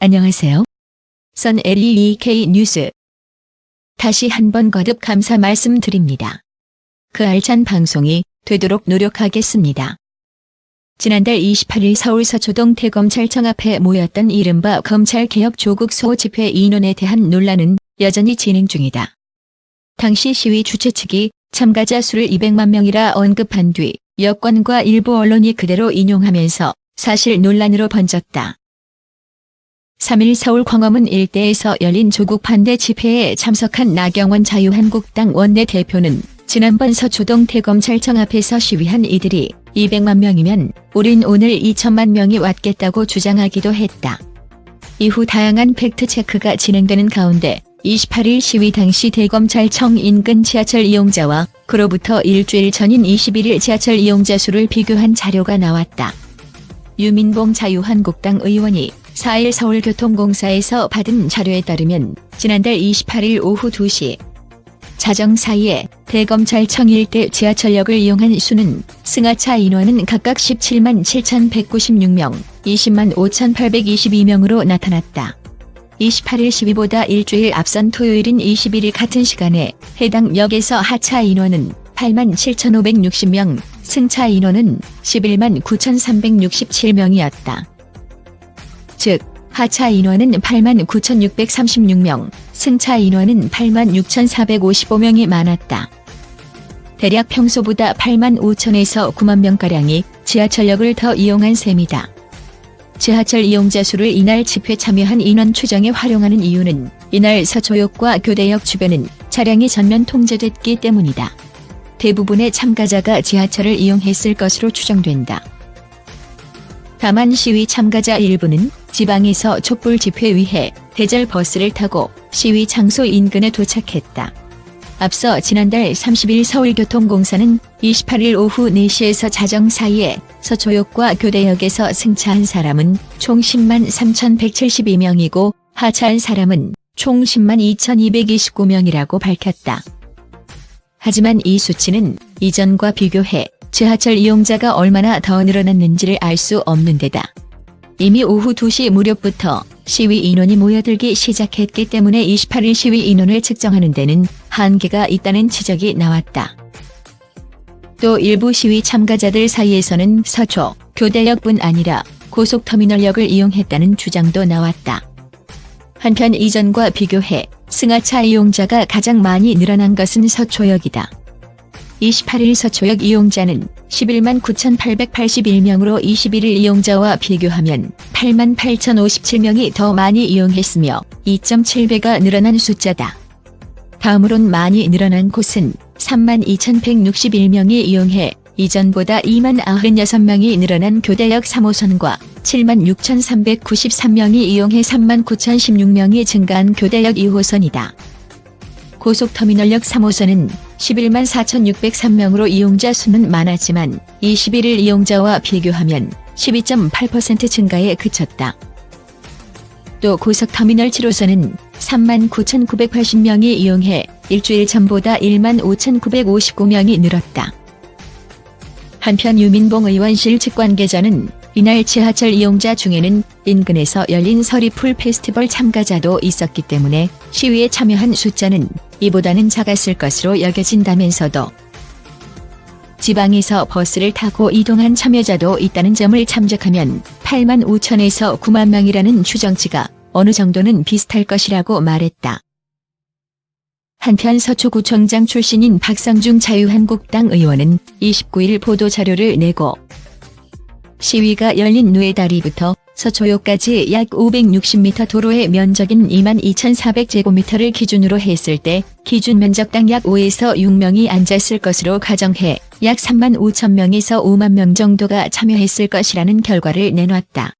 안녕하세요. 선 LEK 뉴스. 다시 한번 거듭 감사 말씀드립니다. 그 알찬 방송이 되도록 노력하겠습니다. 지난달 28일 서울 서초동 태검찰청 앞에 모였던 이른바 검찰개혁 조국 소 집회 인원에 대한 논란은 여전히 진행 중이다. 당시 시위 주최 측이 참가자 수를 200만 명이라 언급한 뒤 여권과 일부 언론이 그대로 인용하면서 사실 논란으로 번졌다. 3일 서울 광화문 일대에서 열린 조국 반대 집회에 참석한 나경원 자유한국당 원내대표는 지난번 서초동 태검찰청 앞에서 시위한 이들이 200만 명이면 우린 오늘 2천만 명이 왔겠다고 주장하기도 했다. 이후 다양한 팩트체크가 진행되는 가운데 28일 시위 당시 대검찰청 인근 지하철 이용자와 그로부터 일주일 전인 21일 지하철 이용자 수를 비교한 자료가 나왔다. 유민봉 자유한국당 의원이 4일 서울교통공사에서 받은 자료에 따르면 지난달 28일 오후 2시 자정 사이에 대검찰청 일대 지하철역을 이용한 수는 승하차 인원은 각각 17만 7,196명, 20만 5,822명으로 나타났다. 28일 시위보다 일주일 앞선 토요일인 21일 같은 시간에 해당 역에서 하차 인원은 8만 7,560명, 승차 인원은 11만 9,367명이었다. 즉, 하차 인원은 8만 9,636명, 승차 인원은 8만 6,455명이 많았다. 대략 평소보다 8만 5천에서 9만 명가량이 지하철역을 더 이용한 셈이다. 지하철 이용자 수를 이날 집회 참여한 인원 추정에 활용하는 이유는 이날 서초역과 교대역 주변은 차량이 전면 통제됐기 때문이다. 대부분의 참가자가 지하철을 이용했을 것으로 추정된다. 다만 시위 참가자 일부는 지방에서 촛불 집회 위해 대절 버스를 타고 시위 장소 인근에 도착했다. 앞서 지난달 30일 서울교통공사는 28일 오후 4시에서 자정 사이에 서초역과 교대역에서 승차한 사람은 총 10만 3,172명이고 하차한 사람은 총 10만 2,229명이라고 밝혔다. 하지만 이 수치는 이전과 비교해 지하철 이용자가 얼마나 더 늘어났는지를 알 수 없는 데다. 이미 오후 2시 무렵부터 시위 인원이 모여들기 시작했기 때문에 28일 시위 인원을 측정하는 데는 한계가 있다는 지적이 나왔다. 또 일부 시위 참가자들 사이에서는 서초, 교대역뿐 아니라 고속터미널역을 이용했다는 주장도 나왔다. 한편 이전과 비교해 승하차 이용자가 가장 많이 늘어난 것은 서초역이다. 28일 서초역 이용자는 11만 9,881명으로 21일 이용자와 비교하면 8만 8,057명이 더 많이 이용했으며 2.7배가 늘어난 숫자다. 다음으론 많이 늘어난 곳은 3만 2,161명이 이용해 이전보다 2만 96명이 늘어난 교대역 3호선과 7만 6,393명이 이용해 3만 9,016명이 증가한 교대역 2호선이다. 고속터미널역 3호선은 11만 4,603명으로 이용자 수는 많았지만 21일 이용자와 비교하면 12.8% 증가에 그쳤다. 또 고속터미널 7호선은 3만 9,980명이 이용해 일주일 전보다 1만 5,959명이 늘었다. 한편 유민봉 의원실 측 관계자는 이날 지하철 이용자 중에는 인근에서 열린 서리풀 페스티벌 참가자도 있었기 때문에 시위에 참여한 숫자는 이보다는 작았을 것으로 여겨진다면서도 지방에서 버스를 타고 이동한 참여자도 있다는 점을 참작하면 8만 5천에서 9만 명이라는 추정치가 어느 정도는 비슷할 것이라고 말했다. 한편 서초구청장 출신인 박상중 자유한국당 의원은 29일 보도자료를 내고 시위가 열린 누에다리부터 서초역까지 약 560m 도로의 면적인 22,400제곱미터를 기준으로 했을 때 기준 면적당 약 5에서 6명이 앉았을 것으로 가정해 약 3만 5천 명에서 5만 명 정도가 참여했을 것이라는 결과를 내놨다.